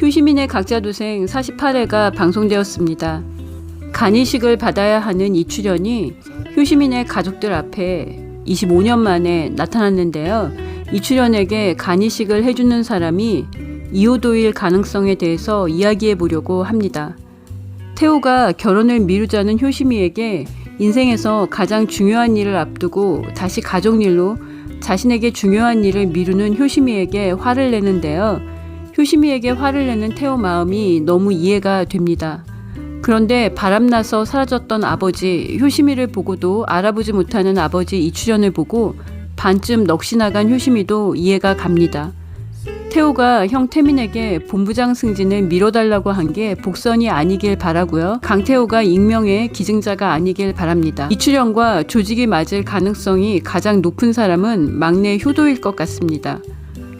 효시민의 각자 도생 48회가 방송되었습니다. 간이식을 받아야 하는 이 출연이 효시민의 가족들 앞에 25년 만에 나타났는데요. 이 출연에게 간이식을 해주는 사람이 이호도일 가능성에 대해서 이야기해 보려고 합니다. 태호가 결혼을 미루자는 효시미에게 인생에서 가장 중요한 일을 앞두고 다시 가족 일로 자신에게 중요한 일을 미루는 효시미에게 화를 내는데요. 효시미에게 화를 내는 태호 마음이 너무 이해가 됩니다. 그런데 바람나서 사라졌던 아버지 효시미를 보고도 알아보지 못하는 아버지 이출연을 보고 반쯤 넋이 나간 효시미도 이해가 갑니다. 태호가 형 태민에게 본부장 승진을 미뤄달라고 한 게 복선이 아니길 바라고요. 강태호가 익명의 기증자가 아니길 바랍니다. 이출연과 조직이 맞을 가능성이 가장 높은 사람은 막내 효도일 것 같습니다.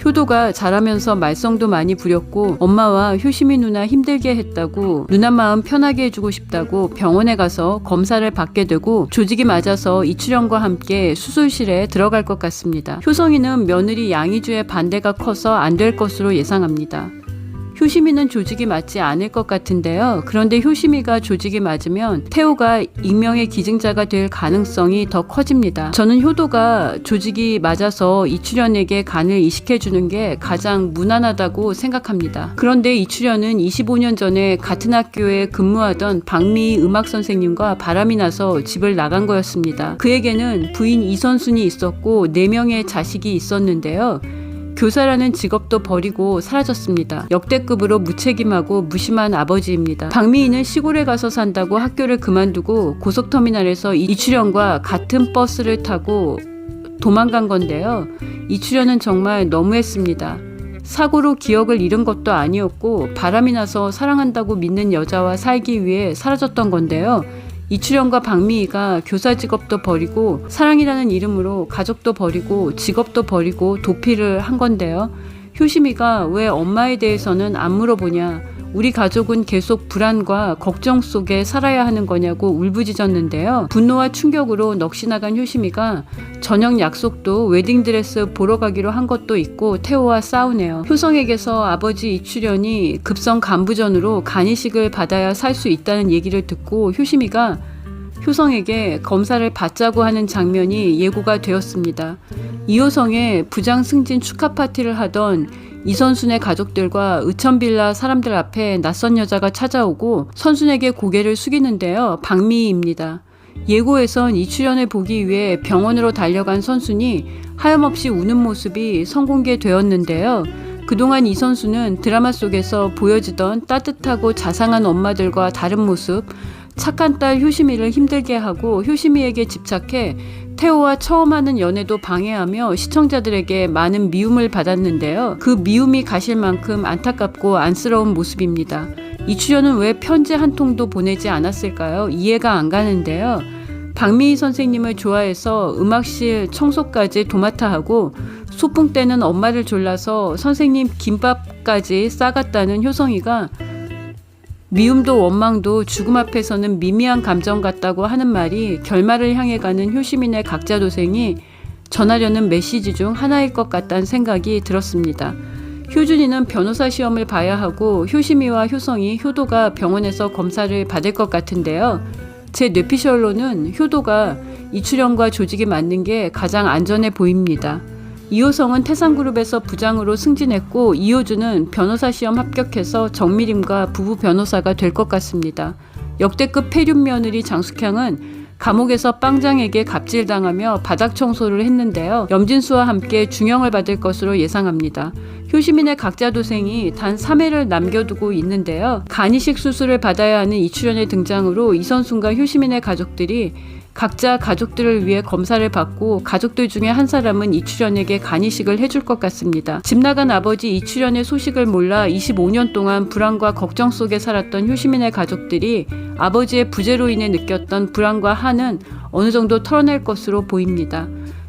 효도가 자라면서 말썽도 많이 부렸고 엄마와 효심이 누나 힘들게 했다고 누나 마음 편하게 해주고 싶다고 병원에 가서 검사를 받게 되고 조직이 맞아서 이출연과 함께 수술실에 들어갈 것 같습니다. 효성이는 며느리 양희주의 반대가 커서 안 될 것으로 예상합니다. 효심이는 조직이 맞지 않을 것 같은데요. 그런데 효심이가 조직이 맞으면 태호가 익명의 기증자가 될 가능성이 더 커집니다. 저는 효도가 조직이 맞아서 이출연에게 간을 이식해 주는 게 가장 무난하다고 생각합니다. 그런데 이출연은 25년 전에 같은 학교에 근무하던 박미희 음악 선생님과 바람이 나서 집을 나간 거였습니다. 그에게는 부인 이선순이 있었고 4명의 자식이 있었는데요. 교사라는 직업도 버리고 사라졌습니다. 역대급으로 무책임하고 무심한 아버지입니다. 박미희는 시골에 가서 산다고 학교를 그만두고 고속터미널에서 이출연과 같은 버스를 타고 도망간 건데요. 이출연은 정말 너무했습니다. 사고로 기억을 잃은 것도 아니었고 바람이 나서 사랑한다고 믿는 여자와 살기 위해 사라졌던 건데요. 이출연과 박미희가 교사 직업도 버리고 사랑이라는 이름으로 가족도 버리고 직업도 버리고 도피를 한 건데요. 효심이가 왜 엄마에 대해서는 안 물어보냐. 우리 가족은 계속 불안과 걱정 속에 살아야 하는 거냐고 울부짖었는데요. 분노와 충격으로 넋이 나간 효심이가 저녁 약속도 웨딩드레스 보러 가기로 한 것도 있고 태호와 싸우네요. 효성에게서 아버지 이출연이 급성 간부전으로 간이식을 받아야 살 수 있다는 얘기를 듣고 효심이가 효성에게 검사를 받자고 하는 장면이 예고가 되었습니다. 이호성의 부장 승진 축하 파티를 하던 이선순의 가족들과 의천빌라 사람들 앞에 낯선 여자가 찾아오고 선순에게 고개를 숙이는데요. 박미희입니다. 예고에선 이 출연을 보기 위해 병원으로 달려간 선순이 하염없이 우는 모습이 선공개되었는데요. 그동안 이 선수는 드라마 속에서 보여지던 따뜻하고 자상한 엄마들과 다른 모습, 착한 딸 효심이를 힘들게 하고 효심이에게 집착해 태호와 처음 하는 연애도 방해하며 시청자들에게 많은 미움을 받았는데요. 그 미움이 가실 만큼 안타깝고 안쓰러운 모습입니다. 이출연은 왜 편지 한 통도 보내지 않았을까요? 이해가 안 가는데요. 박미희 선생님을 좋아해서 음악실 청소까지 도맡아 하고 소풍 때는 엄마를 졸라서 선생님 김밥까지 싸갔다는 효성이가 미움도 원망도 죽음 앞에서는 미미한 감정 같다고 하는 말이 결말을 향해 가는 효시민의 각자 도생이 전하려는 메시지 중 하나일 것 같다는 생각이 들었습니다. 효준이는 변호사 시험을 봐야 하고 효시미와 효성이 효도가 병원에서 검사를 받을 것 같은데요. 제 뇌피셜로는 효도가 이출연과 조직이 맞는 게 가장 안전해 보입니다. 이호성은 태산그룹에서 부장으로 승진했고 이호준은 변호사 시험 합격해서 정미림과 부부 변호사가 될 것 같습니다. 역대급 폐륜 며느리 장숙향은 감옥에서 빵장에게 갑질당하며 바닥 청소를 했는데요. 염진수와 함께 중형을 받을 것으로 예상합니다. 효시민의 각자 도생이 단 3회를 남겨두고 있는데요. 간이식 수술을 받아야 하는 이출연의 등장으로 이선순과 효시민의 가족들이 각자 가족들을 위해 검사를 받고 가족들 중에 한 사람은 이출연에게 간이식을 해줄 것 같습니다. 집 나간 아버지 이출연의 소식을 몰라 25년 동안 불안과 걱정 속에 살았던 효시민의 가족들이 아버지의 부재로 인해 느꼈던 불안과 한은 어느 정도 털어낼 것으로 보입니다.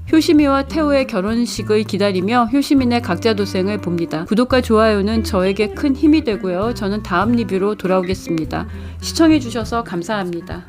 효시미와 태호의 결혼식을 기다리며 효시민의 각자 도생을 봅니다. 구독과 좋아요는 저에게 큰 힘이 되고요. 저는 다음 리뷰로 돌아오겠습니다. 시청해주셔서 감사합니다.